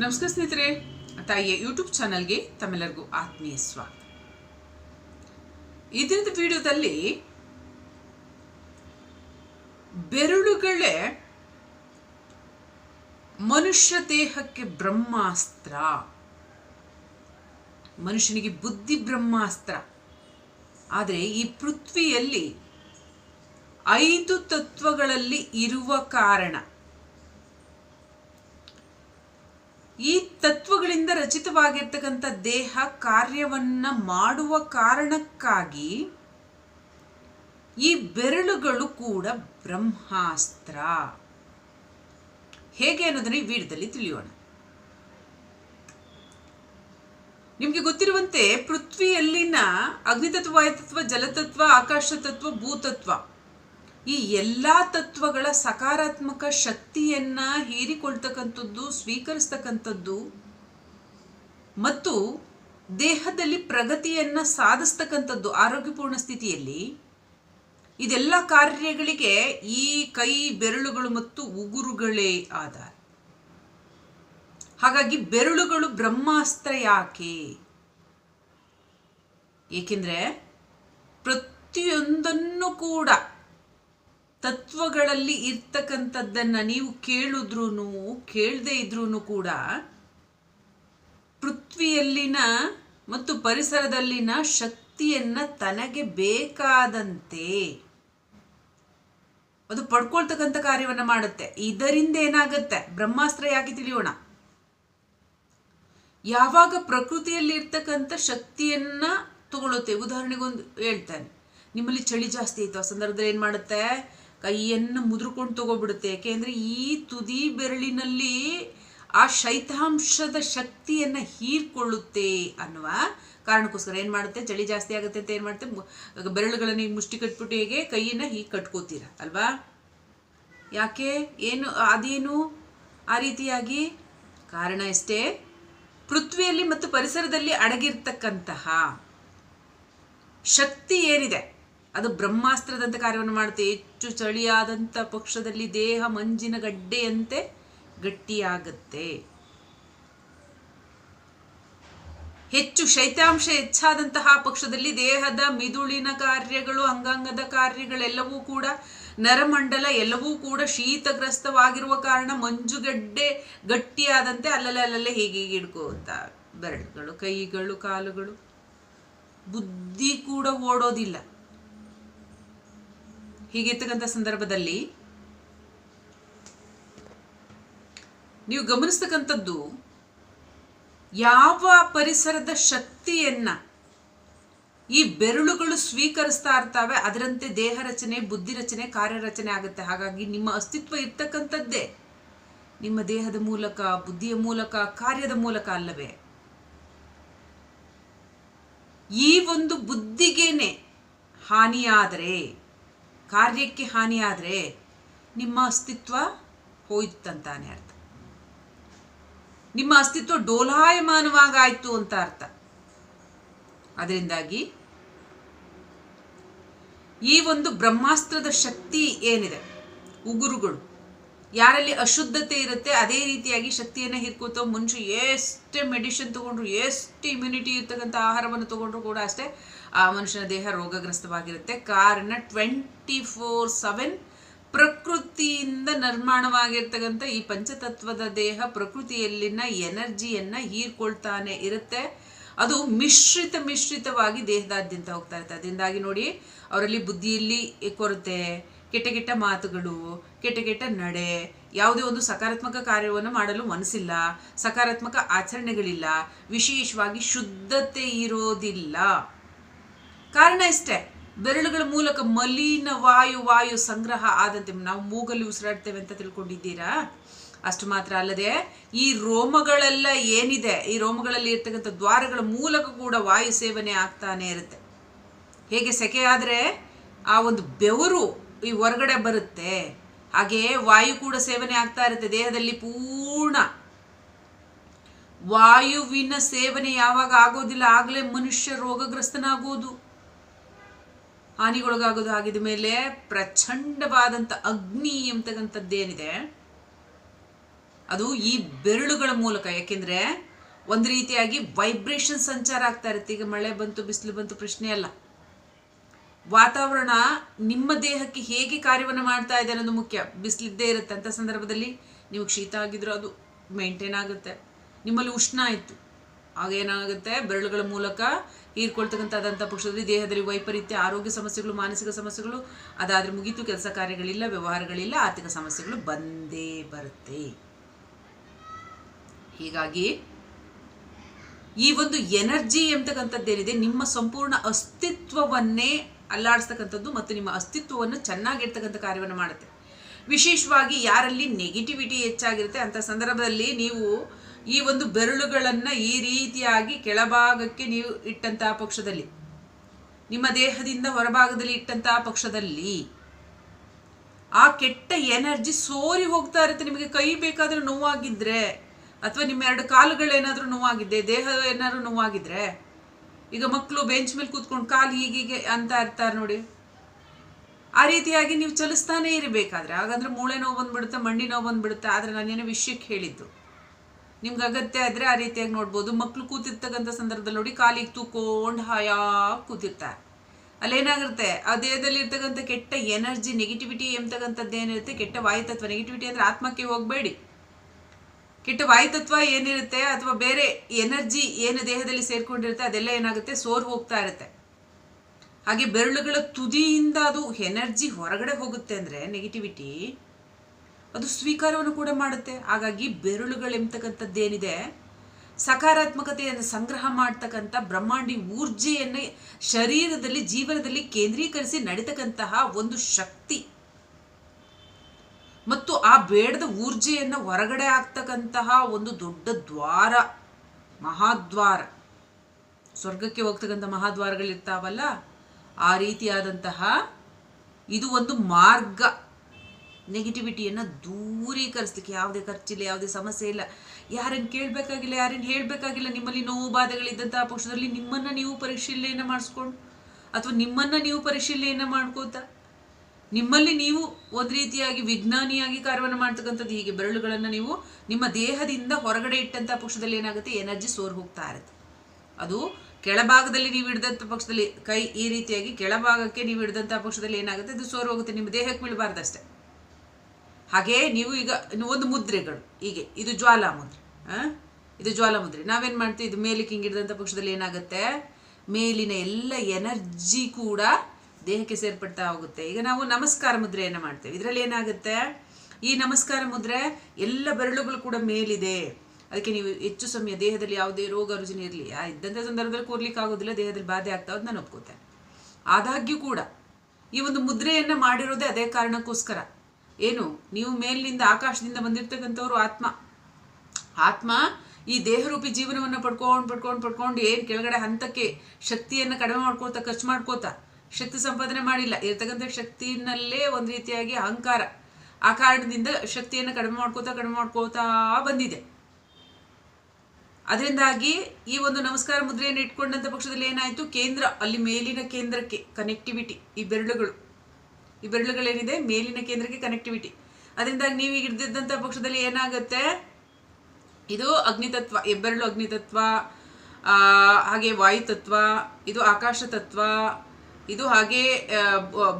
ನಮಸ್ಕಾರ ಸ್ನೇಹಿತರೆ, ತಾಯಿಯ ಯೂಟ್ಯೂಬ್ ಚಾನಲ್ಗೆ ತಮ್ಮೆಲ್ಲರಿಗೂ ಆತ್ಮೀಯ ಸ್ವಾಗತ. ಈ ದಿನದ ವಿಡಿಯೋದಲ್ಲಿ ಬೆರಳುಗಳೇ ಮನುಷ್ಯ ದೇಹಕ್ಕೆ ಬ್ರಹ್ಮಾಸ್ತ್ರ. ಮನುಷ್ಯನಿಗೆ ಬುದ್ಧಿ ಬ್ರಹ್ಮಾಸ್ತ್ರ. ಆದರೆ ಈ ಪೃಥ್ವಿಯಲ್ಲಿ ಐದು ತತ್ವಗಳಲ್ಲಿ ಇರುವ ಕಾರಣ ಈ ತತ್ವಗಳಿಂದ ರಚಿತವಾಗಿರ್ತಕ್ಕಂಥ ದೇಹ ಕಾರ್ಯವನ್ನ ಮಾಡುವ ಕಾರಣಕ್ಕಾಗಿ ಈ ಬೆರಳುಗಳು ಕೂಡ ಬ್ರಹ್ಮಾಸ್ತ್ರ. ಹೇಗೆ ಅನ್ನೋದನ್ನ ಈ ವಿಡಿಯೋದಲ್ಲಿ ತಿಳಿಯೋಣ. ನಿಮಗೆ ಗೊತ್ತಿರುವಂತೆ ಪೃಥ್ವಿಯಲ್ಲಿನ ಅಗ್ನಿತತ್ವ, ವಾಯುತತ್ವ, ಜಲತತ್ವ ಆಕಾಶ ತತ್ವ ಭೂತತ್ವ ಈ ಎಲ್ಲ ತತ್ವಗಳ ಸಕಾರಾತ್ಮಕ ಶಕ್ತಿಯನ್ನ ಹೀರಿಕೊಳ್ತಕ್ಕಂಥದ್ದು, ಸ್ವೀಕರಿಸ್ತಕ್ಕಂಥದ್ದು ಮತ್ತು ದೇಹದಲ್ಲಿ ಪ್ರಗತಿಯನ್ನ ಸಾಧಿಸ್ತಕ್ಕಂಥದ್ದು ಆರೋಗ್ಯಪೂರ್ಣ ಸ್ಥಿತಿಯಲ್ಲಿ ಇದೆಲ್ಲ ಕಾರ್ಯಗಳಿಗೆ ಈ ಕೈ, ಬೆರಳುಗಳು ಮತ್ತು ಉಗುರುಗಳೇ ಆಧಾರ. ಹಾಗಾಗಿ ಬೆರಳುಗಳು ಬ್ರಹ್ಮಾಸ್ತ್ರ ಯಾಕೆ? ಏಕೆಂದ್ರೆ ಪ್ರತಿಯೊಂದನ್ನು ಕೂಡ ತತ್ವಗಳಲ್ಲಿ ಇರ್ತಕ್ಕಂಥದ್ದನ್ನು ನೀವು ಕೇಳಿದ್ರೂ ಕೇಳದೆ ಇದ್ರೂ ಕೂಡ ಪೃಥ್ವಿಯಲ್ಲಿನ ಮತ್ತು ಪರಿಸರದಲ್ಲಿನ ಶಕ್ತಿಯನ್ನ ತನಗೆ ಬೇಕಾದಂತೆ ಅದು ಪಡ್ಕೊಳ್ತಕ್ಕಂಥ ಕಾರ್ಯವನ್ನ ಮಾಡುತ್ತೆ. ಇದರಿಂದ ಏನಾಗುತ್ತೆ? ಬ್ರಹ್ಮಾಸ್ತ್ರ ಯಾಕೆ ತಿಳಿಯೋಣ? ಯಾವಾಗ ಪ್ರಕೃತಿಯಲ್ಲಿ ಇರ್ತಕ್ಕಂಥ ಶಕ್ತಿಯನ್ನ ತಗೊಳುತ್ತೆ ಉದಾಹರಣೆಗೊಂದು ಹೇಳ್ತಾನೆ. ನಿಮ್ಮಲ್ಲಿ ಚಳಿ ಜಾಸ್ತಿ ಆಯ್ತು ಆ ಸಂದರ್ಭದಲ್ಲಿ ಏನು ಮಾಡುತ್ತೆ? ಕೈಯನ್ನು ಮುದ್ರಕೊಂಡು ತಗೋಬಿಡುತ್ತೆ. ಯಾಕೆಂದ್ರೆ ಈ ತುದಿ ಬೆರಳಿನಲ್ಲಿ ಆ ಶೈತಾಂಶದ ಶಕ್ತಿಯನ್ನ ಹೀರ್ಕೊಳ್ಳುತ್ತೆ ಅನ್ನುವ ಕಾರಣಕ್ಕೋಸ್ಕರ ಏನು ಮಾಡುತ್ತೆ? ಚಳಿ ಜಾಸ್ತಿ ಆಗುತ್ತೆ ಅಂತ ಏನು ಮಾಡುತ್ತೆ? ಬೆರಳುಗಳನ್ನು ಬೆರಳುಗಳನ್ನ ಈಗ ಮುಷ್ಟಿ ಕಟ್ಬಿಟ್ಟು ಹೇಗೆ ಕೈಯನ್ನ ಹೀಗೆ ಕಟ್ಕೋತೀರ, ಅಲ್ವಾ? ಯಾಕೆ? ಏನು, ಅದೇನು? ಆ ರೀತಿಯಾಗಿ? ಕಾರಣ ಇಷ್ಟೇ ಪೃಥ್ವಿಯಲ್ಲಿ ಮತ್ತು ಪರಿಸರದಲ್ಲಿ ಅಡಗಿರ್ತಕ್ಕಂತಹ ಶಕ್ತಿ ಏನಿದೆ? ಅದು ಬ್ರಹ್ಮಾಸ್ತ್ರದಂತೆ ಕಾರ್ಯವನ್ನು ಮಾಡುತ್ತೆ. ಹೆಚ್ಚು ಚಳಿಯಾದಂಥ ಪಕ್ಷದಲ್ಲಿ ದೇಹ ಮಂಜಿನ ಗಡ್ಡೆಯಂತೆ ಗಟ್ಟಿಯಾಗುತ್ತೆ. ಹೆಚ್ಚು ಶೈತ್ಯಾಂಶ ಹೆಚ್ಚಾದಂತಹ ಪಕ್ಷದಲ್ಲಿ ದೇಹದ ಮಿದುಳಿನ ಕಾರ್ಯಗಳು, ಅಂಗಾಂಗದ ಕಾರ್ಯಗಳೆಲ್ಲವೂ ಕೂಡ ನರಮಂಡಲ ಎಲ್ಲವೂ ಕೂಡ ಶೀತಗ್ರಸ್ತವಾಗಿರುವ ಕಾರಣ ಮಂಜುಗಡ್ಡೆ ಗಟ್ಟಿಯಾದಂತೆ ಅಲ್ಲಲ್ಲೇ ಅಲ್ಲಲ್ಲೇ ಹೀಗೆ ಹೀಗೆ ಹಿಡ್ಕೋತ ಬೆರಳುಗಳು, ಕೈಗಳು, ಕಾಲುಗಳು. ಬುದ್ಧಿ ಕೂಡ ಓಡೋದಿಲ್ಲ. ಹೀಗಿರ್ತಕ್ಕಂಥ ಸಂದರ್ಭದಲ್ಲಿ ನೀವು ಗಮನಿಸ್ತಕ್ಕಂಥದ್ದು ಯಾವ ಪರಿಸರದ ಶಕ್ತಿಯನ್ನ ಈ ಬೆರಳುಗಳು ಸ್ವೀಕರಿಸ್ತಾ ಇರ್ತಾವೆ, ಅದರಂತೆ ದೇಹ ರಚನೆ, ಬುದ್ಧಿ ರಚನೆ ಕಾರ್ಯರಚನೆ ಆಗುತ್ತೆ. ಹಾಗಾಗಿ ನಿಮ್ಮ ಅಸ್ತಿತ್ವ ಇರ್ತಕ್ಕಂಥದ್ದೇ ನಿಮ್ಮ ದೇಹದ ಮೂಲಕ, ಬುದ್ಧಿಯ ಮೂಲಕ, ಕಾರ್ಯದ ಮೂಲಕ ಅಲ್ಲವೇ? ಈ ಒಂದು ಬುದ್ಧಿಗೇನೆ ಹಾನಿಯಾದರೆ ಕಾರ್ಯಕ್ಕೆ ಹಾನಿಯಾದರೆ ನಿಮ್ಮ ಅಸ್ತಿತ್ವ ಹೋಯ್ತಂತಾನೆ ಅರ್ಥ. ನಿಮ್ಮ ಅಸ್ತಿತ್ವ ಡೋಲಾಯಮಾನವಾಗಾಯಿತು ಅಂತ ಅರ್ಥ. ಅದರಿಂದಾಗಿ ಈ ಒಂದು ಬ್ರಹ್ಮಾಸ್ತ್ರದ ಶಕ್ತಿ ಏನಿದೆ? ಉಗುರುಗಳು. ಯಾರಲ್ಲಿ ಅಶುದ್ಧತೆ ಇರುತ್ತೆ, ಅದೇ ರೀತಿಯಾಗಿ ಶಕ್ತಿಯನ್ನು ಹಿರ್ಕೋತ ಮುಂಚೆ ಎಷ್ಟೇ ಮೆಡಿಸಿನ್ ತಗೊಂಡ್ರು, ಎಷ್ಟು ಇಮ್ಯುನಿಟಿ ಇರ್ತಕ್ಕಂಥ ಆಹಾರವನ್ನು ತಗೊಂಡ್ರು ಕೂಡ ಅಷ್ಟೇ ಆ ಮನುಷ್ಯನ ದೇಹ ರೋಗಗ್ರಸ್ತವಾಗಿರುತ್ತೆ. ಕಾರಣ ಟ್ವೆಂಟಿ ಫೋರ್ ಸೆವೆನ್ ಪ್ರಕೃತಿಯಿಂದ ನಿರ್ಮಾಣವಾಗಿರ್ತಕ್ಕಂಥ ಈ ಪಂಚತತ್ವದ ದೇಹ ಪ್ರಕೃತಿಯಲ್ಲಿನ ಎನರ್ಜಿಯನ್ನು ಹೀರ್ಕೊಳ್ತಾನೆ ಇರುತ್ತೆ. ಅದು ಮಿಶ್ರಿತ ಮಿಶ್ರಿತವಾಗಿ ದೇಹದಾದ್ಯಂತ ಹೋಗ್ತಾ ಇರುತ್ತೆ. ಅದರಿಂದಾಗಿ ನೋಡಿ, ಅವರಲ್ಲಿ ಬುದ್ಧಿಯಲ್ಲಿ ಕೊರತೆ, ಕೆಟ್ಟ ಕೆಟ್ಟ ಮಾತುಗಳು, ಕೆಟ್ಟ ಕೆಟ್ಟ ನಡೆ, ಯಾವುದೇ ಒಂದು ಸಕಾರಾತ್ಮಕ ಕಾರ್ಯವನ್ನು ಮಾಡಲು ಮನಸ್ಸಿಲ್ಲ, ಸಕಾರಾತ್ಮಕ ಆಚರಣೆಗಳಿಲ್ಲ, ವಿಶೇಷವಾಗಿ ಶುದ್ಧತೆ ಇರೋದಿಲ್ಲ. ಕಾರಣ ಇಷ್ಟೇ, ಬೆರಳುಗಳ ಮೂಲಕ ಮಲಿನ ವಾಯು ವಾಯು ಸಂಗ್ರಹ ಆದಂತೆ ನಾವು ಮೂಗಲ್ಲಿ ಉಸಿರಾಡ್ತೇವೆ ಅಂತ ತಿಳ್ಕೊಂಡಿದ್ದೀರಾ? ಅಷ್ಟು ಮಾತ್ರ ಅಲ್ಲದೆ, ಈ ರೋಮಗಳೆಲ್ಲ ಏನಿದೆ, ಈ ರೋಮಗಳಲ್ಲಿ ಇರ್ತಕ್ಕಂಥ ದ್ವಾರಗಳ ಮೂಲಕ ಕೂಡ ವಾಯು ಸೇವನೆ ಆಗ್ತಾನೆ ಇರುತ್ತೆ. ಹೇಗೆ ಸೆಕೆ ಆದರೆ, ಆ ಒಂದು ಬೆವರು ಈ ಹೊರಗಡೆ ಬರುತ್ತೆ. ಹಾಗೆಯೇ ವಾಯು ಕೂಡ ಸೇವನೆ ಆಗ್ತಾ ಇರುತ್ತೆ, ದೇಹದಲ್ಲಿ ಪೂರ್ಣ. ವಾಯುವಿನ ಸೇವನೆ ಯಾವಾಗ ಆಗೋದಿಲ್ಲ, ಆಗಲೇ ಮನುಷ್ಯ ರೋಗಗ್ರಸ್ತನಾಗೋದು. ಹಾನಿಗೊಳಗಾಗೋದು ಆಗಿದ ಮೇಲೆ ಪ್ರಚಂಡವಾದಂಥ ಅಗ್ನಿ ಎಂಬತಕ್ಕಂಥದ್ದೇನಿದೆ, ಅದು ಈ ಬೆರಳುಗಳ ಮೂಲಕ, ಯಾಕೆಂದ್ರೆ ಒಂದು ರೀತಿಯಾಗಿ ವೈಬ್ರೇಷನ್ ಸಂಚಾರ ಆಗ್ತಾ ಇರುತ್ತೆ. ಈಗ ಮಳೆ ಬಂತು, ಬಿಸಿಲು ಬಂತು, ಪ್ರಶ್ನೆ ಅಲ್ಲ. ವಾತಾವರಣ ನಿಮ್ಮ ದೇಹಕ್ಕೆ ಹೇಗೆ ಕಾರ್ಯವನ್ನು ಮಾಡ್ತಾ ಇದೆ ಅನ್ನೋದು ಮುಖ್ಯ. ಬಿಸಿಲಿದ್ದೇ ಇರುತ್ತೆ. ಅಂತ ಸಂದರ್ಭದಲ್ಲಿ ನೀವು ಶೀತ ಆಗಿದ್ರೂ ಅದು ಮೇಂಟೈನ್ ಆಗುತ್ತೆ. ನಿಮ್ಮಲ್ಲಿ ಉಷ್ಣ ಆಯಿತು ಆಗ ಏನಾಗುತ್ತೆ? ಬೆರಳುಗಳ ಮೂಲಕ ಹೀರ್ಕೊಳ್ತಕ್ಕಂಥದ್ದಂಥ ಪಕ್ಷದಲ್ಲಿ ದೇಹದಲ್ಲಿ ವೈಪರೀತ್ಯ, ಆರೋಗ್ಯ ಸಮಸ್ಯೆಗಳು, ಮಾನಸಿಕ ಸಮಸ್ಯೆಗಳು, ಅದಾದ್ರೆ ಮುಗೀತು, ಕೆಲಸ ಕಾರ್ಯಗಳಿಲ್ಲ, ವ್ಯವಹಾರಗಳಿಲ್ಲ, ಆರ್ಥಿಕ ಸಮಸ್ಯೆಗಳು ಬಂದೇ ಬರುತ್ತೆ. ಹೀಗಾಗಿ ಈ ಒಂದು ಎನರ್ಜಿ ಎಂಬತಕ್ಕಂಥದ್ದೇನಿದೆ, ನಿಮ್ಮ ಸಂಪೂರ್ಣ ಅಸ್ತಿತ್ವವನ್ನೇ ಅಲ್ಲಾಡಿಸ್ತಕ್ಕಂಥದ್ದು ಮತ್ತು ನಿಮ್ಮ ಅಸ್ತಿತ್ವವನ್ನು ಚೆನ್ನಾಗಿರ್ತಕ್ಕಂಥ ಕಾರ್ಯವನ್ನು ಮಾಡುತ್ತೆ. ವಿಶೇಷವಾಗಿ ಯಾರಲ್ಲಿ ನೆಗೆಟಿವಿಟಿ ಹೆಚ್ಚಾಗಿರುತ್ತೆ ಅಂಥ ಸಂದರ್ಭದಲ್ಲಿ ನೀವು ಈ ಒಂದು ಬೆರಳುಗಳನ್ನು ಈ ರೀತಿಯಾಗಿ ಕೆಳಭಾಗಕ್ಕೆ ನೀವು ಇಟ್ಟಂತಹ ಪಕ್ಷದಲ್ಲಿ, ನಿಮ್ಮ ದೇಹದಿಂದ ಹೊರಭಾಗದಲ್ಲಿ ಇಟ್ಟಂತಹ ಪಕ್ಷದಲ್ಲಿ ಆ ಕೆಟ್ಟ ಎನರ್ಜಿ ಸೋರಿ ಹೋಗ್ತಾ ಇರುತ್ತೆ. ನಿಮಗೆ ಕೈ ಬೇಕಾದರೂ ನೋವಾಗಿದ್ರೆ ಅಥವಾ ನಿಮ್ಮ ಎರಡು ಕಾಲುಗಳೇನಾದರೂ ನೋವಾಗಿದ್ದೆ ದೇಹ ಏನಾದರೂ ನೋವಾಗಿದ್ರೆ, ಈಗ ಮಕ್ಕಳು ಬೆಂಚ್ ಮೇಲೆ ಕೂತ್ಕೊಂಡು ಕಾಲು ಹೀಗೀಗೆ ಅಂತ ಇರ್ತಾರೆ ನೋಡಿ. ಆ ರೀತಿಯಾಗಿ ನೀವು ಚಲಿಸ್ತಾನೇ ಇರಬೇಕಾದ್ರೆ, ಹಾಗಂದ್ರೆ ಮೂಳೆ ನೋವು ಬಂದ್ಬಿಡುತ್ತೆ, ಮಂಡಿ ನೋವು ಬಂದ್ಬಿಡುತ್ತೆ, ಆದರೆ ನಾನೇನೋ ವಿಷಯಕ್ಕೆ ಹೇಳಿದ್ದು. ನಿಮ್ಗೆ ಅಗತ್ಯ ಆದರೆ ಆ ರೀತಿಯಾಗಿ ನೋಡ್ಬೋದು. ಮಕ್ಕಳು ಕೂತಿರ್ತಕ್ಕಂಥ ಸಂದರ್ಭದಲ್ಲಿ ನೋಡಿ ಕಾಲಿಗೆ ತೂಕೊಂಡು ಹಾಯಾಗಿ ಕೂತಿರ್ತಾರೆ. ಅಲ್ಲೇನಾಗಿರುತ್ತೆ ಆ ದೇಹದಲ್ಲಿ ಇರ್ತಕ್ಕಂಥ ಕೆಟ್ಟ ಎನರ್ಜಿ ನೆಗೆಟಿವಿಟಿ ಎಂಬತಕ್ಕಂಥದ್ದು ಏನಿರುತ್ತೆ? ಕೆಟ್ಟ ವಾಯುತತ್ವ. ನೆಗೆಟಿವಿಟಿ ಅಂದರೆ ಆತ್ಮಕ್ಕೆ ಹೋಗಬೇಡಿ. ಕೆಟ್ಟ ವಾಯುತತ್ವ ಏನಿರುತ್ತೆ? ಅಥವಾ ಬೇರೆ ಎನರ್ಜಿ ಏನು ದೇಹದಲ್ಲಿ ಸೇರಿಕೊಂಡಿರುತ್ತೆ? ಅದೆಲ್ಲ ಏನಾಗುತ್ತೆ? ಸೋರ್ ಹೋಗ್ತಾ ಇರುತ್ತೆ. ಹಾಗೆ ಬೆರಳುಗಳ ತುದಿಯಿಂದ ಅದು ಎನರ್ಜಿ ಹೊರಗಡೆ ಹೋಗುತ್ತೆ ಅಂದರೆ ನೆಗೆಟಿವಿಟಿ ಅದು ಸ್ವೀಕಾರವನ್ನು ಕೂಡ ಮಾಡುತ್ತೆ. ಹಾಗಾಗಿ ಬೆರಳುಗಳೆಂಬತಕ್ಕಂಥದ್ದೇನಿದೆ ಸಕಾರಾತ್ಮಕತೆಯನ್ನು ಸಂಗ್ರಹ ಮಾಡ್ತಕ್ಕಂಥ ಬ್ರಹ್ಮಾಂಡಿ ಊರ್ಜೆಯನ್ನು ಶರೀರದಲ್ಲಿ, ಜೀವನದಲ್ಲಿ ಕೇಂದ್ರೀಕರಿಸಿ ನಡೀತಕ್ಕಂತಹ ಒಂದು ಶಕ್ತಿ. ಮತ್ತು ಆ ಬೇಡದ ಊರ್ಜೆಯನ್ನು ಹೊರಗಡೆ ಆಗ್ತಕ್ಕಂತಹ ಒಂದು ದೊಡ್ಡ ದ್ವಾರ, ಮಹಾದ್ವಾರ. ಸ್ವರ್ಗಕ್ಕೆ ಹೋಗ್ತಕ್ಕಂಥ ಮಹಾದ್ವಾರಗಳಿರ್ತಾವಲ್ಲ, ಆ ರೀತಿಯಾದಂತಹ ಇದು ಒಂದು ಮಾರ್ಗ. ನೆಗೆಟಿವಿಟಿಯನ್ನು ದೂರೀಕರಿಸ್ಲಿಕ್ಕೆ ಯಾವುದೇ ಖರ್ಚಿಲ್ಲ, ಯಾವುದೇ ಸಮಸ್ಯೆ ಇಲ್ಲ. ಯಾರನ್ನು ಕೇಳಬೇಕಾಗಿಲ್ಲ, ಯಾರನ್ನು ಹೇಳಬೇಕಾಗಿಲ್ಲ, ನಿಮ್ಮಲ್ಲಿ ನೋವು ಬಾಧೆಗಳಿದ್ದಂತಹ ಪಕ್ಷದಲ್ಲಿ ನಿಮ್ಮನ್ನು ನೀವು ಪರಿಶೀಲನೆಯನ್ನು ಮಾಡಿಸ್ಕೊಂಡು ಅಥವಾ ನಿಮ್ಮನ್ನು ನೀವು ಪರಿಶೀಲನೆಯನ್ನು ಮಾಡ್ಕೋತಾ ನಿಮ್ಮಲ್ಲಿ ನೀವು ಒಂದು ರೀತಿಯಾಗಿ ವಿಜ್ಞಾನಿಯಾಗಿ ಕಾರ್ಯವನ್ನು ಮಾಡ್ತಕ್ಕಂಥದ್ದು ಹೀಗೆ. ಬೆರಳುಗಳನ್ನು ನೀವು ನಿಮ್ಮ ದೇಹದಿಂದ ಹೊರಗಡೆ ಇಟ್ಟಂಥ ಪಕ್ಷದಲ್ಲಿ ಏನಾಗುತ್ತೆ? ಎನರ್ಜಿ ಸೋರ್ ಹೋಗ್ತಾ ಇರುತ್ತೆ. ಅದು ಕೆಳಭಾಗದಲ್ಲಿ ನೀವು ಹಿಡಿದಂಥ ಪಕ್ಷದಲ್ಲಿ, ಕೈ ಈ ರೀತಿಯಾಗಿ ಕೆಳಭಾಗಕ್ಕೆ ನೀವು ಹಿಡಿದಂಥ ಪಕ್ಷದಲ್ಲಿ ಏನಾಗುತ್ತೆ? ಅದು ಸೋರ್ ಹೋಗುತ್ತೆ. ನಿಮ್ಮ ದೇಹಕ್ಕೆ ಬೀಳಬಾರ್ದಷ್ಟೇ. ಹಾಗೆ ನೀವು ಈಗ ಒಂದು ಮುದ್ರೆಗಳು, ಹೀಗೆ, ಇದು ಜ್ವಾಲಾ ಮುದ್ರೆ ಇದು ಜ್ವಾಲಾ ಮುದ್ರೆ ನಾವೇನು ಮಾಡ್ತೀವಿ? ಇದು ಮೇಲಕ್ಕೆ ಹಿಂಗೆ ಹಿಡಿದಂಥ ಪಕ್ಷದಲ್ಲಿ ಏನಾಗುತ್ತೆ? ಮೇಲಿನ ಎಲ್ಲ ಎನರ್ಜಿ ಕೂಡ ದೇಹಕ್ಕೆ ಸೇರ್ಪಡ್ತಾ ಹೋಗುತ್ತೆ. ಈಗ ನಾವು ನಮಸ್ಕಾರ ಮುದ್ರೆಯನ್ನು ಮಾಡ್ತೇವೆ. ಇದರಲ್ಲಿ ಏನಾಗುತ್ತೆ? ಈ ನಮಸ್ಕಾರ ಮುದ್ರೆ ಎಲ್ಲ ಬೆರಳುಗಳು ಕೂಡ ಮೇಲಿದೆ. ಅದಕ್ಕೆ ನೀವು ಹೆಚ್ಚು ಸಮಯ ದೇಹದಲ್ಲಿ ಯಾವುದೇ ರೋಗ ರುಜಿನ ಇರಲಿ, ಆ ಇದ್ದಂಥ ಸಂದರ್ಭದಲ್ಲಿ ಕೂರ್ಲಿಕ್ಕೆ ಆಗೋದಿಲ್ಲ, ದೇಹದಲ್ಲಿ ಬಾಧೆ ಆಗ್ತಾ ನಾನು ಒಪ್ಕೋತೇನೆ. ಆದಾಗ್ಯೂ ಕೂಡ ಈ ಒಂದು ಮುದ್ರೆಯನ್ನು ಮಾಡಿರೋದೇ ಅದೇ ಕಾರಣಕ್ಕೋಸ್ಕರ. ಏನು? ನೀವು ಮೇಲಿನಿಂದ ಆಕಾಶದಿಂದ ಬಂದಿರ್ತಕ್ಕಂಥವ್ರು ಆತ್ಮ. ಆತ್ಮ ಈ ದೇಹರೂಪಿ ಜೀವನವನ್ನು ಪಡ್ಕೊಂಡು ಪಡ್ಕೊಂಡು ಪಡ್ಕೊಂಡು ಏನು ಕೆಳಗಡೆ ಹಂತಕ್ಕೆ ಶಕ್ತಿಯನ್ನು ಕಡಿಮೆ ಮಾಡ್ಕೋತಾ ಖರ್ಚು ಮಾಡ್ಕೋತಾ ಶಕ್ತಿ ಸಂಪಾದನೆ ಮಾಡಿಲ್ಲ. ಇರ್ತಕ್ಕಂಥ ಶಕ್ತಿನಲ್ಲೇ ಒಂದು ರೀತಿಯಾಗಿ ಅಹಂಕಾರ. ಆ ಕಾರಣದಿಂದ ಶಕ್ತಿಯನ್ನು ಕಡಿಮೆ ಮಾಡ್ಕೋತಾ ಕಡಿಮೆ ಮಾಡ್ಕೋತಾ ಬಂದಿದೆ. ಅದರಿಂದಾಗಿ ಈ ಒಂದು ನಮಸ್ಕಾರ ಮುದ್ರೆಯನ್ನು ಇಟ್ಕೊಂಡಂಥ ಪಕ್ಷದಲ್ಲಿ ಏನಾಯಿತು? ಕೇಂದ್ರ, ಅಲ್ಲಿ ಮೇಲಿನ ಕೇಂದ್ರಕ್ಕೆ ಕನೆಕ್ಟಿವಿಟಿ ಈ ಬೆರಳುಗಳು. ಈ ಬೆರಳುಗಳೇನಿದೆ? ಮೇಲಿನ ಕೇಂದ್ರಕ್ಕೆ ಕನೆಕ್ಟಿವಿಟಿ ಅದರಿಂದ ನೀವು ಹಿಡಿದಿದ್ದಂಥ ಪಕ್ಷದಲ್ಲಿ ಏನಾಗುತ್ತೆ? ಇದು ಅಗ್ನಿತತ್ವ, ಹೆಬ್ಬೆರಳು ಅಗ್ನಿತತ್ವ ಹಾಗೆ ವಾಯುತತ್ವ ಇದು ಆಕಾಶ ತತ್ವ, ಇದು ಹಾಗೆ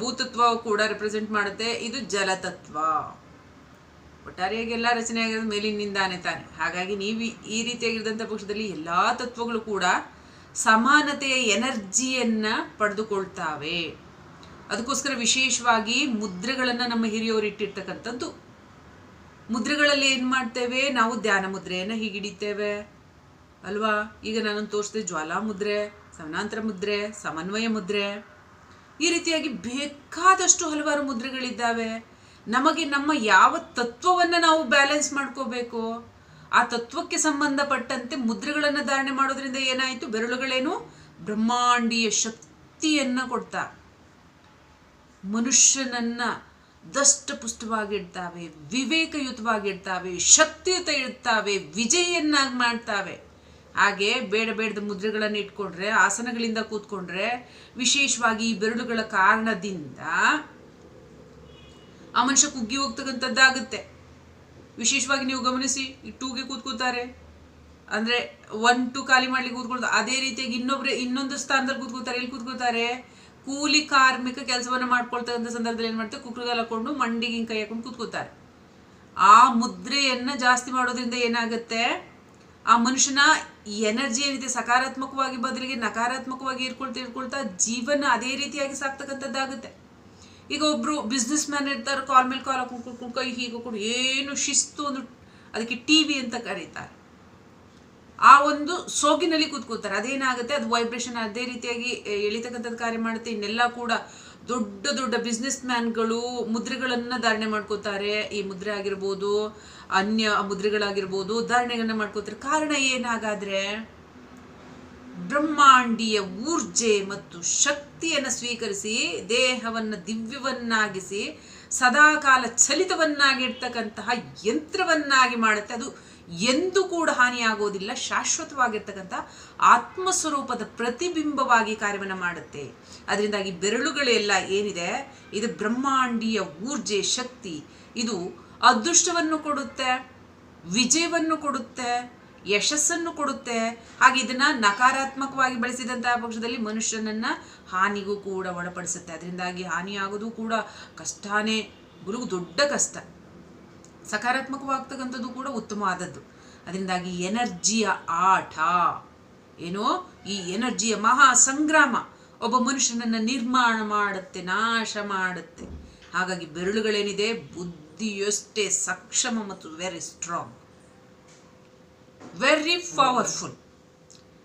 ಭೂತತ್ವ ಕೂಡ ರೆಪ್ರೆಸೆಂಟ್ ಮಾಡುತ್ತೆ. ಇದು ಜಲತತ್ವ. ಒಟ್ಟಾರೆಯಾಗಿ ಎಲ್ಲ ರಚನೆ ಆಗಿರೋದು ಮೇಲಿನಿಂದಾನೆ ತಾನೆ. ಹಾಗಾಗಿ ನೀವು ಈ ರೀತಿಯಾಗಿರಿದಂಥ ಪಕ್ಷದಲ್ಲಿ ಎಲ್ಲ ತತ್ವಗಳು ಕೂಡ ಸಮಾನತೆಯ ಎನರ್ಜಿಯನ್ನು ಪಡೆದುಕೊಳ್ತಾವೆ. ಅದಕ್ಕೋಸ್ಕರ ವಿಶೇಷವಾಗಿ ಮುದ್ರೆಗಳನ್ನು ನಮ್ಮ ಹಿರಿಯವರು ಇಟ್ಟಿರ್ತಕ್ಕಂಥದ್ದು. ಮುದ್ರೆಗಳಲ್ಲಿ ಏನು ಮಾಡ್ತೇವೆ? ನಾವು ಧ್ಯಾನ ಮುದ್ರೆಯನ್ನು ಹೀಗಿಡಿತೇವೆ ಅಲ್ವಾ? ಈಗ ನಾನು ತೋರಿಸಿದೆ, ಜ್ವಾಲಾ ಮುದ್ರೆ, ಸಮನಾಂತರ ಮುದ್ರೆ, ಸಮನ್ವಯ ಮುದ್ರೆ. ಈ ರೀತಿಯಾಗಿ ಬೇಕಾದಷ್ಟು ಹಲವಾರು ಮುದ್ರೆಗಳಿದ್ದಾವೆ. ನಮಗೆ ನಮ್ಮ ಯಾವ ತತ್ವವನ್ನು ನಾವು ಬ್ಯಾಲೆನ್ಸ್ ಮಾಡ್ಕೋಬೇಕು? ಆ ತತ್ವಕ್ಕೆ ಸಂಬಂಧಪಟ್ಟಂತೆ ಮುದ್ರೆಗಳನ್ನು ಧಾರಣೆ ಮಾಡೋದ್ರಿಂದ ಏನಾಯಿತು? ಬೆರಳುಗಳೇನು ಬ್ರಹ್ಮಾಂಡೀಯ ಶಕ್ತಿಯನ್ನು ಕೊಡ್ತಾ ಮನುಷ್ಯನನ್ನ ದಷ್ಟಪುಷ್ಟವಾಗಿಡ್ತಾವೆ, ವಿವೇಕಯುತವಾಗಿಡ್ತಾವೆ, ಶಕ್ತಿಯುತ ಇಡ್ತಾವೆ, ವಿಜಯನ್ನಾಗಿ ಮಾಡ್ತಾವೆ. ಹಾಗೆ ಬೇಡ ಬೇಡದ ಮುದ್ರೆಗಳನ್ನು ಇಟ್ಕೊಂಡ್ರೆ, ಆಸನಗಳಿಂದ ಕೂತ್ಕೊಂಡ್ರೆ, ವಿಶೇಷವಾಗಿ ಈ ಬೆರಳುಗಳ ಕಾರಣದಿಂದ ಆ ಮನುಷ್ಯ ಕುಗ್ಗಿ ಹೋಗ್ತಕ್ಕಂಥದ್ದಾಗುತ್ತೆ. ವಿಶೇಷವಾಗಿ ನೀವು ಗಮನಿಸಿ ಟೂಗೆ ಕೂತ್ಕೋತಾರೆ. ಅಂದರೆ ಒನ್ ಟು ಖಾಲಿ ಮಾಡ್ಲಿಕ್ಕೆ ಕೂತ್ಕೊಳ್ತಾರೆ ಅದೇ ರೀತಿಯಾಗಿ ಇನ್ನೊಬ್ರೆ ಇನ್ನೊಂದು ಸ್ಥಾನದಲ್ಲಿ ಕೂತ್ಕೋತಾರೆ, ಎಲ್ಲಿ ಕೂತ್ಕೋತಾರೆ? ಕೂಲಿ ಕಾರ್ಮಿಕ ಕೆಲಸವನ್ನು ಮಾಡ್ಕೊಳ್ತಕ್ಕಂಥ ಸಂದರ್ಭದಲ್ಲಿ ಏನು ಮಾಡ್ತಾರೆ? ಕುಕ್ರುಗಾಲ್ ಹಾಕೊಂಡು ಮಂಡಿಗೆ ಕೈ ಹಾಕೊಂಡು ಕೂತ್ಕೋತಾರೆ ಆ ಮುದ್ರೆಯನ್ನು ಜಾಸ್ತಿ ಮಾಡೋದ್ರಿಂದ ಏನಾಗುತ್ತೆ? ಆ ಮನುಷ್ಯನ ಎನರ್ಜಿ ಏನಿದೆ, ಸಕಾರಾತ್ಮಕವಾಗಿ ಬದಲಿಗೆ ನಕಾರಾತ್ಮಕವಾಗಿ ಇರ್ಕೊಳ್ತಾ ಇರ್ಕೊಳ್ತಾ ಜೀವನ ಅದೇ ರೀತಿಯಾಗಿ ಸಾಕ್ತಕ್ಕಂಥದ್ದಾಗುತ್ತೆ. ಈಗ ಒಬ್ಬರು ಬಿಸ್ನೆಸ್ ಮ್ಯಾನ್ ಇರ್ತಾರೆ ಕಾಲ್ ಮೇಲೆ ಕಾಲ್ ಹಾಕೊಂಡು ಕೈ ಹೀಗೆ ಏನು ಶಿಸ್ತು ಒಂದು ಅದಕ್ಕೆ ಟಿ ವಿ ಅಂತ ಕರೀತಾರೆ. ಆ ಒಂದು ಸೋಗಿನಲ್ಲಿ ಕೂತ್ಕೋತಾರೆ ಅದೇನಾಗುತ್ತೆ? ಅದು ವೈಬ್ರೇಷನ್ ಅದೇ ರೀತಿಯಾಗಿ ಎಳಿತಕ್ಕಂಥದ್ದು ಕಾರ್ಯ ಮಾಡುತ್ತೆ. ಇನ್ನೆಲ್ಲ ಕೂಡ ದೊಡ್ಡ ದೊಡ್ಡ ಬಿಸ್ನೆಸ್ ಮ್ಯಾನ್ಗಳು ಮುದ್ರೆಗಳನ್ನು ಧಾರಣೆ ಮಾಡ್ಕೋತಾರೆ ಈ ಮುದ್ರೆ ಆಗಿರ್ಬೋದು, ಅನ್ಯ ಮುದ್ರೆಗಳಾಗಿರ್ಬೋದು ಧಾರಣೆಗಳನ್ನ ಮಾಡ್ಕೋತಾರೆ ಕಾರಣ ಏನಾಗಾದ್ರೆ ಬ್ರಹ್ಮಾಂಡೀಯ ಊರ್ಜೆ ಮತ್ತು ಶಕ್ತಿಯನ್ನು ಸ್ವೀಕರಿಸಿ, ದೇಹವನ್ನು ದಿವ್ಯವನ್ನಾಗಿಸಿ, ಸದಾಕಾಲ ಚಲಿತವನ್ನಾಗಿರ್ತಕ್ಕಂತಹ ಯಂತ್ರವನ್ನಾಗಿ ಮಾಡುತ್ತೆ. ಅದು ಎಂದೂ ಕೂಡ ಹಾನಿಯಾಗೋದಿಲ್ಲ, ಶಾಶ್ವತವಾಗಿರ್ತಕ್ಕಂಥ ಆತ್ಮಸ್ವರೂಪದ ಪ್ರತಿಬಿಂಬವಾಗಿ ಕಾರ್ಯವನ್ನು ಮಾಡುತ್ತೆ. ಅದರಿಂದಾಗಿ ಬೆರಳುಗಳೆಲ್ಲ ಏನಿದೆ, ಇದು ಬ್ರಹ್ಮಾಂಡೀಯ ಊರ್ಜೆ, ಶಕ್ತಿ. ಇದು ಅದೃಷ್ಟವನ್ನು ಕೊಡುತ್ತೆ, ವಿಜಯವನ್ನು ಕೊಡುತ್ತೆ, ಯಶಸ್ಸನ್ನು ಕೊಡುತ್ತೆ. ಹಾಗೆ ಇದನ್ನ ನಕಾರಾತ್ಮಕವಾಗಿ ಬಳಸಿದಂತಹ ಪಕ್ಷದಲ್ಲಿ ಮನುಷ್ಯನನ್ನ ಹಾನಿಗೂ ಕೂಡ ಒಳಪಡಿಸುತ್ತೆ. ಅದರಿಂದಾಗಿ ಹಾನಿಯಾಗೋದು ಕೂಡ ಕಷ್ಟನೇ, ಗುರುಗು ದೊಡ್ಡ ಕಷ್ಟ. ಸಕಾರಾತ್ಮಕವಾಗ್ತಕ್ಕಂಥದ್ದು ಕೂಡ ಉತ್ತಮವಾದದ್ದು. ಅದರಿಂದಾಗಿ ಎನರ್ಜಿಯ ಆಟ, ಏನೋ ಈ ಎನರ್ಜಿಯ ಮಹಾ ಸಂಗ್ರಾಮ ಒಬ್ಬ ಮನುಷ್ಯನನ್ನು ನಿರ್ಮಾಣ ಮಾಡುತ್ತೆ, ನಾಶ ಮಾಡುತ್ತೆ. ಹಾಗಾಗಿ ಬೆರಳುಗಳೇನಿದೆ, ಬುದ್ಧಿಯಷ್ಟೇ ಸಕ್ಷಮ ಮತ್ತು ವೆರಿ ಸ್ಟ್ರಾಂಗ್ ವೆರಿ ಪವರ್ಫುಲ್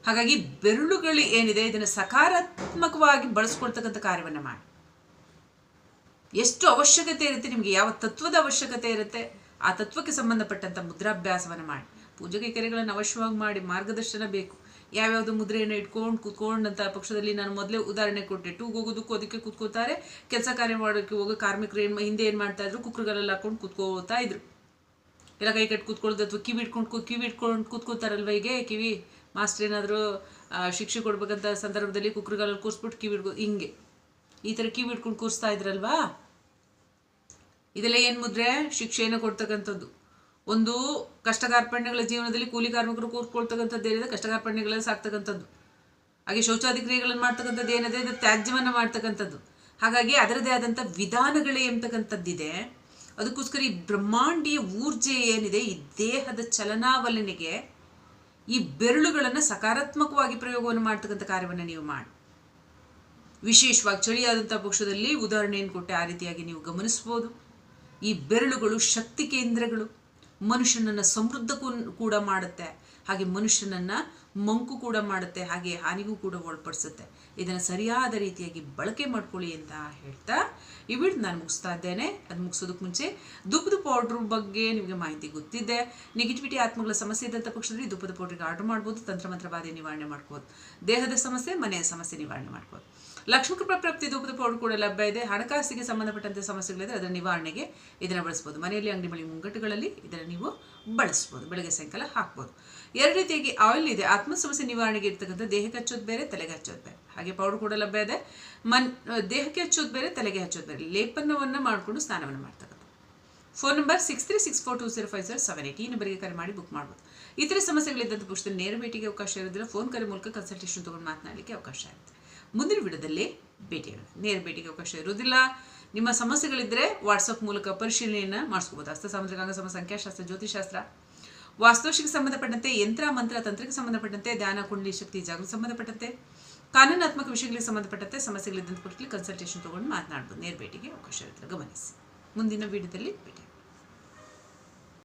ಹಾಗಾಗಿ ಬೆರಳುಗಳು ಏನಿದೆ, ಇದನ್ನು ಸಕಾರಾತ್ಮಕವಾಗಿ ಬಳಸ್ಕೊಳ್ತಕ್ಕಂಥ ಕಾರ್ಯವನ್ನು ಮಾಡಿ. ಎಷ್ಟು ಅವಶ್ಯಕತೆ ಇರುತ್ತೆ ನಿಮಗೆ, ಯಾವ ತತ್ವದ ಅವಶ್ಯಕತೆ ಇರುತ್ತೆ? ಆ ತತ್ವಕ್ಕೆ ಸಂಬಂಧಪಟ್ಟಂಥ ಮುದ್ರಾಭ್ಯಾಸವನ್ನು ಮಾಡಿ. ಪೂಜೆ ಕೈಕರ್ಯಗಳನ್ನು ಅವಶ್ಯವಾಗಿ ಮಾಡಿ ಮಾರ್ಗದರ್ಶನ ಬೇಕು. ಯಾವ್ಯಾವುದು ಮುದ್ರೆಯನ್ನು ಇಟ್ಕೊಂಡು ಕೂತ್ಕೊಂಡಂಥ ಪಕ್ಷದಲ್ಲಿ ನಾನು ಮೊದಲೇ ಉದಾಹರಣೆ ಕೊಟ್ಟೆ. ಟೂ ಹೋಗೋದಕ್ಕೂ ಅದಕ್ಕೆ ಕೂತ್ಕೋತಾರೆ ಕೆಲಸ ಕಾರ್ಯ ಮಾಡೋಕ್ಕೆ ಹೋಗೋ ಕಾರ್ಮಿಕರು ಏನು ಹಿಂದೆ ಏನು ಮಾಡ್ತಾ ಇದ್ರು ಕುಕ್ಕರ್ಗಳೆಲ್ಲ ಹಾಕೊಂಡು ಕೂತ್ಕೋತಾ ಇದ್ರು. ಎಲ್ಲ ಕೈ ಕಟ್ಟಿ ಕೂತ್ಕೊಳ್ಳೋದು ಅಥವಾ ಕಿವಿ ಇಟ್ಕೊಂಡು ಕಿವಿ ಇಟ್ಕೊಂಡು ಕೂತ್ಕೋತಾರಲ್ವ ಹೀಗೆ? ಕಿವಿ ಮಾಸ್ಟರ್ ಏನಾದರೂ ಶಿಕ್ಷೆ ಕೊಡ್ಬೇಕಂತ ಸಂದರ್ಭದಲ್ಲಿ ಕುಕ್ಕರ್ಗಳಲ್ಲಿ ಕೂರಿಸ್ಬಿಟ್ಟು ಕಿವಿ ಇಟ್ಕೊ ಹಿಂಗೆ. ಈ ಥರ ಕಿವಿ ಇಟ್ಕೊಂಡು ಕೂರಿಸ್ತಾ ಇದ್ರಲ್ವಾ? ಇದೆಲ್ಲ ಏನು ಮುದ್ರೆ? ಶಿಕ್ಷೆಯನ್ನು ಕೊಡ್ತಕ್ಕಂಥದ್ದು. ಒಂದು ಕಷ್ಟ ಕಾರ್ಪಣ್ಯಗಳ ಜೀವನದಲ್ಲಿ ಕೂಲಿ ಕಾರ್ಮಿಕರು ಕೂರ್ಕೊಳ್ತಕ್ಕಂಥದ್ದು ಏನಿದೆ? ಕಷ್ಟ ಕಾರ್ಪಣ್ಯಗಳಲ್ಲಿ ಸಾಕ್ತಕ್ಕಂಥದ್ದು. ಹಾಗೆ ಶೌಚಾಧಿಕ್ರಿಯೆಗಳನ್ನು ಮಾಡ್ತಕ್ಕಂಥದ್ದು ಏನಿದೆ? ಇದು ತ್ಯಾಜ್ಯವನ್ನು ಮಾಡ್ತಕ್ಕಂಥದ್ದು. ಹಾಗಾಗಿ ಅದರದೇ ಆದಂಥ ವಿಧಾನಗಳೇ ಎಂಬತಕ್ಕಂಥದ್ದಿದೆ. ಅದಕ್ಕೋಸ್ಕರ ಈ ಬ್ರಹ್ಮಾಂಡೀಯ ಊರ್ಜೆ ಏನಿದೆ? ಈ ದೇಹದ ಚಲನಾವಲನೆಗೆ ಈ ಬೆರಳುಗಳನ್ನು ಸಕಾರಾತ್ಮಕವಾಗಿ ಪ್ರಯೋಗವನ್ನು ಮಾಡ್ತಕ್ಕಂಥ ಕಾರ್ಯವನ್ನು ನೀವು ಮಾಡಿ. ವಿಶೇಷವಾಗಿ ಚಳಿಯಾದಂಥ ಪಕ್ಷದಲ್ಲಿ ಉದಾಹರಣೆಯನ್ನು ಕೊಟ್ಟೆ ಆ ರೀತಿಯಾಗಿ ನೀವು ಗಮನಿಸ್ಬೋದು. ಈ ಬೆರಳುಗಳು ಶಕ್ತಿ ಕೇಂದ್ರಗಳು. ಮನುಷ್ಯನನ್ನು ಸಮೃದ್ಧ ಕೂಡ ಮಾಡುತ್ತೆ. ಹಾಗೆ ಮನುಷ್ಯನನ್ನು ಮಂಕು ಕೂಡ ಮಾಡುತ್ತೆ. ಹಾಗೆ ಹಾನಿಗೂ ಕೂಡ ಒಳಪಡಿಸುತ್ತೆ. ಇದನ್ನು ಸರಿಯಾದ ರೀತಿಯಾಗಿ ಬಳಕೆ ಮಾಡ್ಕೊಳ್ಳಿ ಅಂತ ಹೇಳ್ತಾ ಈ ವಿಡಿಯೋ ನಾನು ಮುಗಿಸ್ತಾ ಇದ್ದೇನೆ. ಅದು ಮುಗಿಸೋದಕ್ಕೆ ಮುಂಚೆ ದುಪ್ಪದ ಪೌಡ್ರ್ ಬಗ್ಗೆ ನಿಮಗೆ ಮಾಹಿತಿ ಗೊತ್ತಿದೆ. ನೆಗೆಟಿವಿಟಿ ಆತ್ಮಗಳ ಸಮಸ್ಯೆ ಇದ್ದಂಥ ಪಕ್ಷದಲ್ಲಿ ದುಪ್ಪದ ಪೌಡ್ರಿಗೆ ಆರ್ಡರ್ ಮಾಡ್ಬೋದು. ತಂತ್ರಮಂತ್ರ ಬಾಧೆ ನಿವಾರಣೆ ಮಾಡ್ಬೋದು ದೇಹದ ಸಮಸ್ಯೆ, ಮನೆಯ ಸಮಸ್ಯೆ ನಿವಾರಣೆ ಮಾಡ್ಬೋದು ಲಕ್ಷ್ಮೀಕೃಪಾ ಪ್ರಾಪ್ತಿ ಧೂಪದ ಪೌಡರ್ ಕೂಡ ಲಭ್ಯ ಇದೆ. ಹಣಕಾಸಿಗೆ ಸಂಬಂಧಪಟ್ಟಂತೆ ಸಮಸ್ಯೆಗಳಿದೆ ಅದರ ನಿವಾರಣೆಗೆ ಇದನ್ನು ಬಳಸ್ಬೋದು. ಮನೆಯಲ್ಲಿ ಅಂಗಡಿ ಮಳಿ ಮುಂಗಟ್ಟುಗಳಲ್ಲಿ ಇದನ್ನು ನೀವು ಬಳಸ್ಬೋದು. ಬೆಳಗ್ಗೆ ಸಾಯಂಕಾಲ ಹಾಕ್ಬೋದು. ಎರಡು ರೀತಿಯಾಗಿ ಆಯಿಲ್ ಇದೆ. ಆತ್ಮ ಸಮಸ್ಯೆ ನಿವಾರಣೆಗೆ ಇರ್ತಕ್ಕಂಥ ದೇಹಕ್ಕೆ ಹಚ್ಚೋದು ಬೇರೆ ತಲೆಗೆ ಹಚ್ಚೋದು ಬೇರೆ. ಹಾಗೆ ಪೌಡರ್ ಕೂಡ ಲಭ್ಯ ಇದೆ. ಮನ್ ದೇಹಕ್ಕೆ ಹಚ್ಚೋದು ಬೇರೆ, ತಲೆಗೆ ಹಚ್ಚೋದು ಬೇರೆ. ಲೇಪನವನ್ನು ಮಾಡಿಕೊಂಡು ಸ್ನಾನವನ್ನು ಮಾಡ್ತಕ್ಕಂಥ phone number six three six four two zero five zero seven eight ಈ ನಂಬರ್ಗೆ ಕರೆ ಮಾಡಿ ಬುಕ್ ಮಾಡ್ಬೋದು. ಇತರ ಸಮಸ್ಯೆಗಳಿದ್ದಂಥ ಪುಸ್ತಕ ನೇರ ಭೇಟಿಗೆ ಅವಕಾಶ ಇರೋದಿಲ್ಲ. ಫೋನ್ ಕರೆ ಮೂಲಕ ಕನ್ಸಲ್ಟೇಷನ್ ತೊಗೊಂಡು ಮಾತನಾಡಲಿಕ್ಕೆ ಅವಕಾಶ ಇರುತ್ತೆ. ಮುಂದಿನ ವಿಡಿಯೋದಲ್ಲಿ ಭೇಟಿಯಾಗೋಣ ನೇರ ಭೇಟಿಗೆ ಅವಕಾಶ ಇರೋದಿಲ್ಲ ನಿಮ್ಮ ಸಮಸ್ಯೆಗಳಿದ್ದರೆ ವಾಟ್ಸಪ್ ಮೂಲಕ ಪರಿಶೀಲನೆಯನ್ನು ಮಾಡಿಸ್ಕೋಬೋದು. ಹಸ್ತ ಸಾಮುದ್ರಿಕ ಅಂಗ ಸಮ ಸಂಖ್ಯಾಶಾಸ್ತ್ರ ಜ್ಯೋತಿಷಾಸ್ತ್ರ ವಾಸ್ತುಶಿಗೆ ಸಂಬಂಧಪಟ್ಟಂತೆ, ಯಂತ್ರ, ಮಂತ್ರ, ತಂತ್ರಕ್ಕೆ ಸಂಬಂಧಪಟ್ಟಂತೆ, ಧ್ಯಾನ, ಕುಂಡಲಿ, ಶಕ್ತಿ, ಜಾಗೃತಿ ಸಂಬಂಧಪಟ್ಟಂತೆ, ಕಾನೂನಾತ್ಮಕ ವಿಷಯಗಳಿಗೆ ಸಂಬಂಧಪಟ್ಟಂತೆ ಸಮಸ್ಯೆಗಳಿದ್ದಂಥ ಕುರಿತು ಕನ್ಸಲ್ಟೇಷನ್ ತೊಗೊಂಡು ಮಾತನಾಡ್ಬೋದು. ನೇರ ಭೇಟಿಗೆ ಅವಕಾಶ ಇರುತ್ತೆ. ಗಮನಿಸಿ. ಮುಂದಿನ ವಿಡಿಯೋದಲ್ಲಿ ಭೇಟಿ